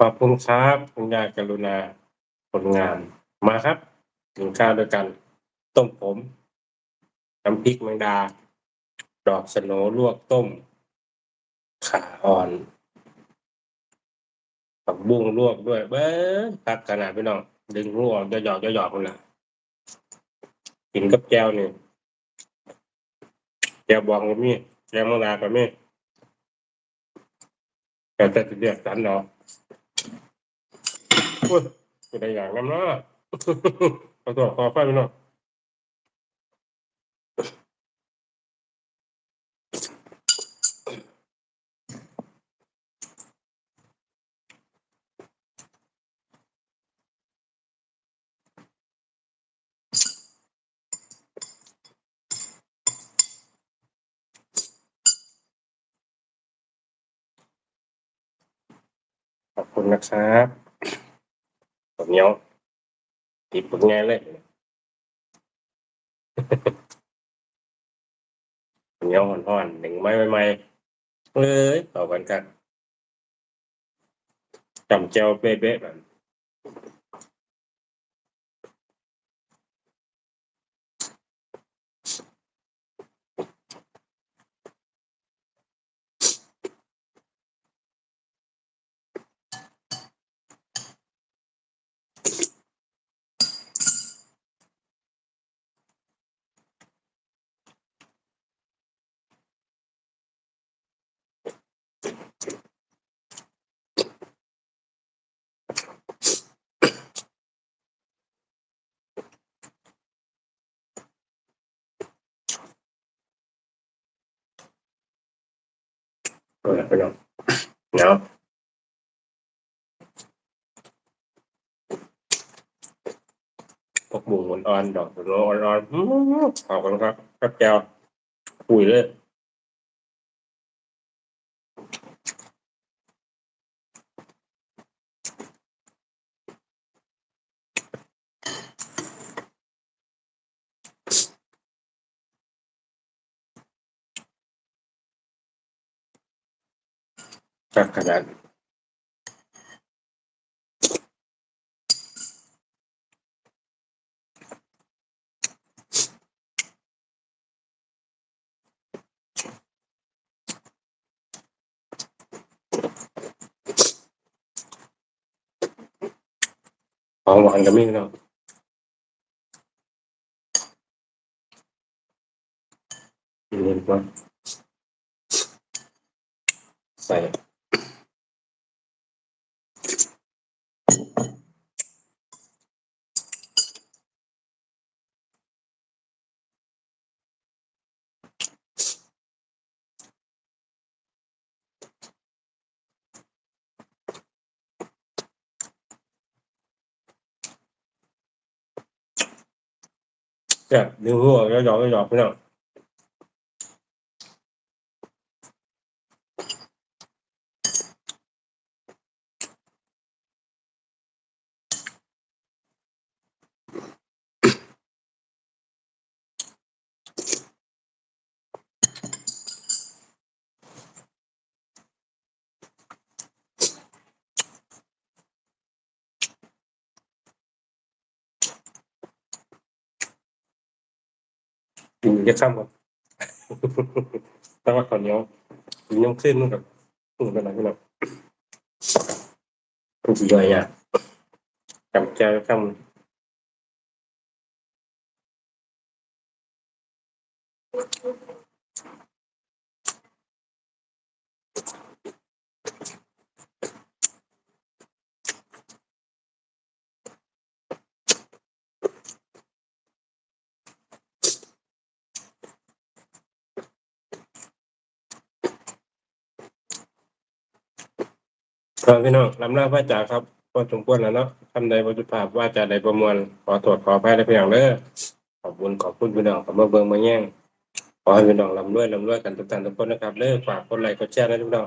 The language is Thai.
ขอบคุณครับคุณยายกรุณาผลงานมาครับกินข้าวด้วยกันต้มผมน้ำพริกแมงดา ดอกสโหนลวกต้ม ขาอ่อนผักบุ้งลวกด้วย เบ้อตักขนาดพี่น้องดึงหัวออกหยอกๆหยอกคนละกินกับแก้วนี่แก้วบองก็มีแก้วมงดาก็มีแต่แต่จะเรียกสันเนาะ อุ้ยจะได้อย่างนั้นเนาะขอตัวขอไฟพี่น้องขอบคุณนะครับ เหนียวติดผลงานเลยเหนียวห่อนๆหนึ่งไม้ใหม่ๆเลยต่อกันกันจำเจ้าเป๊ะๆแบบ เออไปนอนเนาะพวกหมูอ่อนๆดอกสโนอ่อนๆอื้อขอบคุณครับครับแก้วปุ๋ยเลย จากขนาด ของหวานก็มีเนาะกินเล่นว่าใส่ จะดึงหัวแล้วหยอกแล้วหยอกพี่น้อง กินจะข้ามก่อนแต่ว่าตอนนี้กินยังเส้นนู่นกับอืมเป็นไรพี่น้องมันจะย่อยยากจำแก้วข้าม ครับพี่น้องลำลาพระจ่าครับพอสมควรแล้วเนาะคำใดบรจุภาพว่าจะใดประมวล ขอตรวจขออภัยได้เพียงเด้อขอบคุณขอบคุณพี่น้องขอมาเบิ่งมาแย่งขอให้พี่น้องลำรวยลำรวยกันทุกท่านทุกคนนะครับเด้อฝากคนไลค์กดแชร์นะทุกท่าน